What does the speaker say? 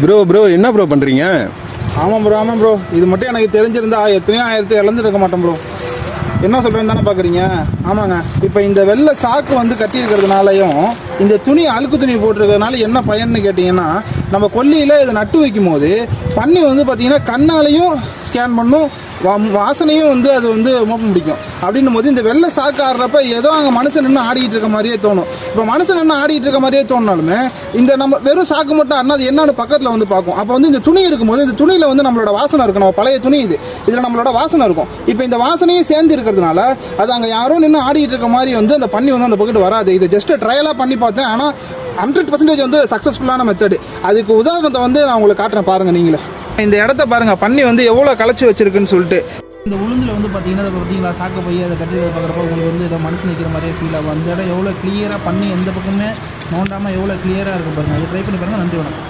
Bro bro என்ன bro பண்ணுறீங்க ஆமாம் ப்ரோ ஆமாம் ப்ரோ இது மட்டும் எனக்கு தெரிஞ்சிருந்தா எத்தனையோ ஆயிரத்தி இழந்துருக்க மாட்டேன் ப்ரோ என்ன சொல்கிறேன்னு தானே பார்க்குறீங்க ஆமாங்க. இப்போ இந்த வெள்ளை சாக்கு வந்து கட்டியிருக்கிறதுனாலையும் இந்த துணி அழுக்கு துணி போட்டிருக்கிறதுனால என்ன பயன்னு கேட்டிங்கன்னா நம்ம கொல்லியில் இதை நட்டு வைக்கும் போது பண்ணி வந்து பார்த்திங்கன்னா கண்ணாலையும் ஸ்கேன் பண்ணும் வாசனையும் வந்து அது வந்து மோப்பம் பிடிக்கும். அப்படின்னும் போது இந்த வெள்ளை சாக்கு ஆடுறப்ப ஏதோ அங்கே மனுஷன் நின்று ஆடிட்டு இருக்க மாதிரியே தோணும். இப்போ மனுஷன் நின்று ஆடிட்டு இருக்க மாதிரியே தோணுனாலுமே இந்த நம்ம வெறும் சாக்கு மட்டும் ஆடினா அது என்னன்னு பக்கத்தில் வந்து பார்க்கும். அப்போ வந்து இந்த துணி இருக்கும்போது இந்த துணியில் வந்து நம்மளோட வாசனை இருக்கும். நம்ம பழைய துணி இது. இதில் நம்மளோட வாசனை இருக்கும். இப்போ இந்த வாசனையும் சேர்ந்து இருக்கிறதுனால அது அங்கே யாரும் நின்று ஆடிட்டு இருக்க மாதிரி வந்து அந்த பண்ணி வந்து அந்த பக்கத்து வராது. இது ஜஸ்ட் ட்ரையலாக பண்ணி பார்த்தேன். ஆனால் ஹண்ட்ரட் பர்சன்டேஜ் வந்து சக்ஸஸ்ஃபுல்லான மெத்தடு அதுக்கு உதாரணத்தை வந்து நான் உங்களுக்கு காட்டுறேன் பாருங்கள் நீங்களே. இந்த இடத்த பாருங்க பண்ணி வந்து எவ்வளோ களைச்சி வச்சிருக்குன்னு சொல்லிட்டு. இந்த உளுந்தில் வந்து பார்த்தீங்கன்னா அதை பார்த்தீங்களா சாக்க போய் அதை கட்டி பார்க்குறப்ப உங்களுக்கு வந்து இதை மனசு நிற்கிற மாதிரியே ஃபீல் ஆகும். அந்த இடம் எவ்வளோ கிளியராக பண்ணி எந்த பக்கமே நோண்டாமல் எவ்வளோ கிளியராக இருக்கும் பாருங்கள் அதை ட்ரை பண்ணி பாருங்கள் நன்றி வணக்கம்.